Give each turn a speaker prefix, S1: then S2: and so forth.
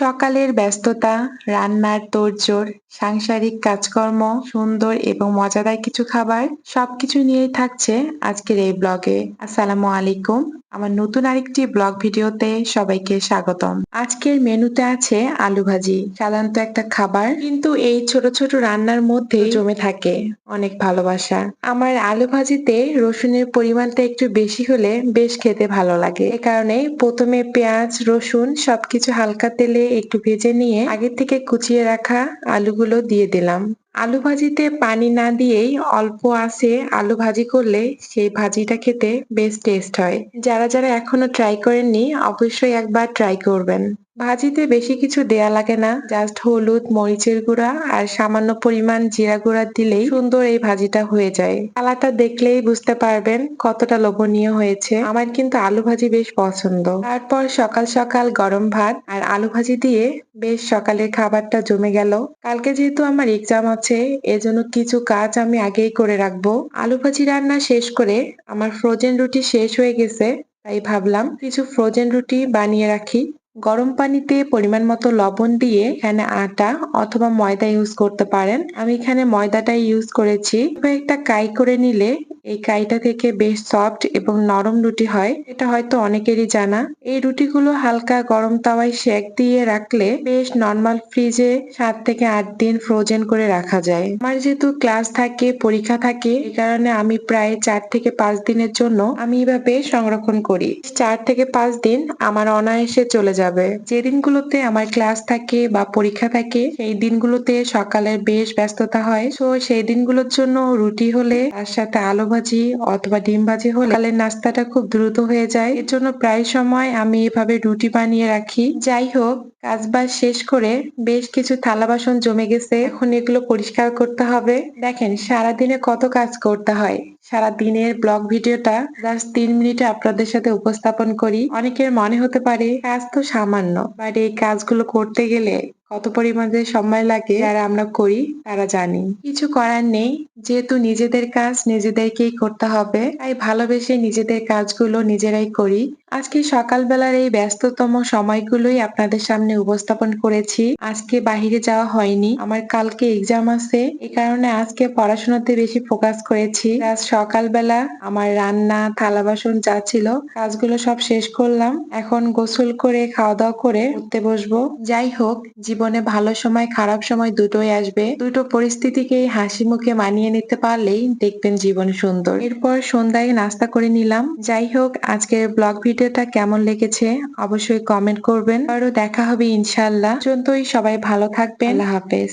S1: সকালের ব্যস্ততা, রান্নার তোড়জোড়, সাংসারিক কাজকর্ম, সুন্দর এবং মজাদার কিছু খাবার, সবকিছু নিয়েই থাকছে আজকের এই ব্লগে আসসালামু আলাইকুম। আমার নতুন আরেকটি ব্লগ ভিডিওতে সবাইকে স্বাগতম। আজকের মেনুতে আছে আলু ভাজি, সাধারণত একটা খাবার, কিন্তু এই ছোট ছোট রান্নার মধ্যে জমে থাকে অনেক ভালোবাসা। আমার আলু ভাজিতে রসুনের পরিমাণটা একটু বেশি হলে বেশ খেতে ভালো লাগে। এ কারণে প্রথমে পেঁয়াজ, রসুন সবকিছু হালকা তেলে একটু ভেজে নিয়ে আগে থেকে কুচিয়ে রাখা আলুগুলো দিয়ে দিলাম। আলু ভাজিতে পানি না দিয়েই অল্প আছে আলু ভাজি করলে সেই ভাজিটা খেতে বেশ টেস্ট হয়। যারা যারা এখনও ট্রাই করেননি, অবশ্যই একবার ট্রাই করবেন। ভাজিতে বেশি কিছু দেয়া লাগে না জাস্ট হলুদ, মরিচের গুঁড়া আর সামান্য পরিমাণ জিরা গুঁড়া দিলেই সুন্দর এই ভাজিটা হয়ে যায়। কালারটা দেখলেই বুঝতে পারবেন কতটা লোভনীয় হয়েছে। আমার কিন্তু আলু ভাজি বেশ পছন্দ। তারপর সকাল সকাল গরম ভাত আর আলু ভাজি দিয়ে বেশ সকালের খাবারটা জমে গেল। কালকে যেহেতু আমার এক্সাম আছে, এজন্য কিছু কাজ আমি আগেই করে রাখব। আলু ভাজি রান্না শেষ করে আমার ফ্রোজেন রুটি শেষ হয়ে গেছে, তাই ভাবলাম কিছু ফ্রোজেন রুটি বানিয়ে রাখি। গরম পানিতে পরিমাণ মতো লবণ দিয়ে এখানে আটা অথবা ময়দা ইউজ করতে পারেন। আমি এখানে ময়দাটাই ইউজ করেছি। একটা কাই করে নিলে এই কাইটা থেকে বেশ সফট এবং নরম রুটি হয়। এটা হয়তো অনেকেরই জানা। এই রুটিগুলো হালকা গরম তাওয়ায় সেক দিয়ে রাখলে বেশ নর্মাল ফ্রিজে সাত থেকে আট দিন ফ্রোজেন করে রাখা যায়। আমার যেহেতু ক্লাস থাকে, পরীক্ষা থাকে, এই কারণে আমি প্রায় চার থেকে পাঁচ দিনের জন্য আমি এভাবে সংরক্ষণ করি। চার থেকে পাঁচ দিন আমার অনায়াসে চলে যাবে। যে দিনগুলোতে আমার ক্লাস থাকে বা পরীক্ষা থাকে, সেই দিনগুলোতে সকালের বেশ ব্যস্ততা হয়। তো সেই দিনগুলোর জন্য রুটি হলে তার সাথে আলু ভাজি অথবা ডিম ভাজি হলে সকালের নাস্তাটা খুব দ্রুত হয়ে যায়। এর জন্য প্রায় সময় আমি এভাবে রুটি বানিয়ে রাখি। যাই হোক, কাজ বাজ শেষ করে বেশ কিছু থালা বাসন জমে গেছে। এখন এগুলো পরিষ্কার করতে হবে। দেখেন, সারাদিনে কত কাজ করতে হয়। সারা দিনের ব্লগ ভিডিওটা জাস্ট তিন মিনিটে আপনাদের সাথে উপস্থাপন করি। অনেকের মনে হতে পারে কাজ তো সামান্য, বাট এই কাজগুলো করতে গেলে কত পরিমাণে সময় লাগে, যারা আমরা করি, তারা জানি। কিছু করার নেই। যেহেতু নিজেদের কাজ নিজেদেরকেই করতে হবে, তাই ভালোবেসে নিজেদের কাজগুলো নিজেরাই করি। আজকে সকালবেলার এই ব্যস্ততম সময়গুলোই আপনাদের সামনে উপস্থাপন করেছি। আজকে বাহিরে যাওয়া হয়নি, আমার কালকে এক্সাম আছে এই কারণে আজকে পড়াশোনাতে বেশি ফোকাস করেছি। আজ সকালবেলা আমার রান্না, থালা বাসন যা ছিল, কাজগুলো সব শেষ করলাম। এখন গোসল করে খাওয়া দাওয়া করে উঠতে বসবো। যাই হোক, জীবনে ভালো সময়, খারাপ সময় দুটোই আসবে। দুটো পরিস্থিতিকেই হাসি মুখে মানিয়ে নিতে পারলেই দেখবেন জীবন সুন্দর। এরপর সন্ধ্যায় নাস্তা করে নিলাম। যাই হোক, আজকের ব্লগ ভিডিওটা কেমন লেগেছে অবশ্যই কমেন্ট করবেন। আরও দেখা হবে ইনশাল্লাহ পর্যন্তই সবাই ভালো থাকবেন। আল্লাহ হাফেজ।